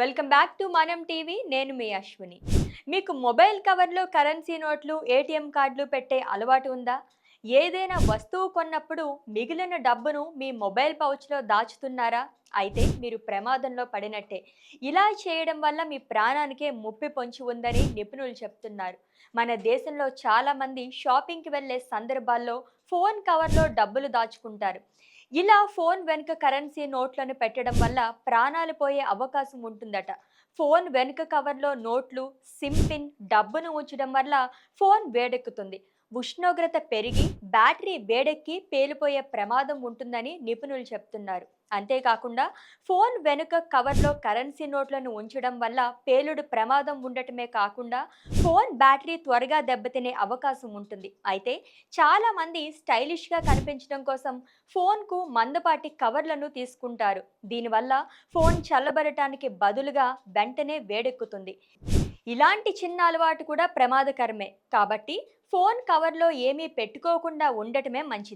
Welcome back to మనం TV. నేను మీ అశ్విని. మీకు మొబైల్ కవర్లో కరెన్సీ నోట్లు ఏటీఎం కార్డులు పెట్టే అలవాటు ఉందా? ఏదైనా వస్తువు కొన్నప్పుడు మిగిలిన డబ్బును మీ మొబైల్ పౌచ్లో దాచుతున్నారా? అయితే మీరు ప్రమాదంలో పడినట్టే. ఇలా చేయడం వల్ల మీ ప్రాణానికే ముప్పి పొంచి ఉందని నిపుణులు చెప్తున్నారు. మన దేశంలో చాలామంది షాపింగ్కి వెళ్ళే సందర్భాల్లో ఫోన్ కవర్లో డబ్బులు దాచుకుంటారు. ఇలా ఫోన్ వెనుక కరెన్సీ నోట్లను పెట్టడం వల్ల ప్రాణాలు పోయే అవకాశం ఉంటుందట. ఫోన్ వెనుక కవర్లో నోట్లు సిమ్ పిన్ డబ్బును ఉంచడం వల్ల ఫోన్ వేడెక్కుతుంది. ఉష్ణోగ్రత పెరిగి బ్యాటరీ వేడెక్కి పేలిపోయే ప్రమాదం ఉంటుందని నిపుణులు చెప్తున్నారు. అంతేకాకుండా ఫోన్ వెనుక కవర్లో కరెన్సీ నోట్లను ఉంచడం వల్ల పేలుడు ప్రమాదం ఉండటమే కాకుండా ఫోన్ బ్యాటరీ త్వరగా దెబ్బతినే అవకాశం ఉంటుంది. అయితే చాలామంది స్టైలిష్గా కనిపించడం కోసం ఫోన్కు మందపాటి కవర్లను తీసుకుంటారు. దీనివల్ల ఫోన్ చల్లబడటానికి బదులుగా వెంటనే వేడెక్కుతుంది. ఇలాంటి చిన్న అలవాటు కూడా ప్రమాదకరమే. కాబట్టి ఫోన్ కవర్లో ఏమీ పెట్టుకోకుండా ఉండటమే మంచిది.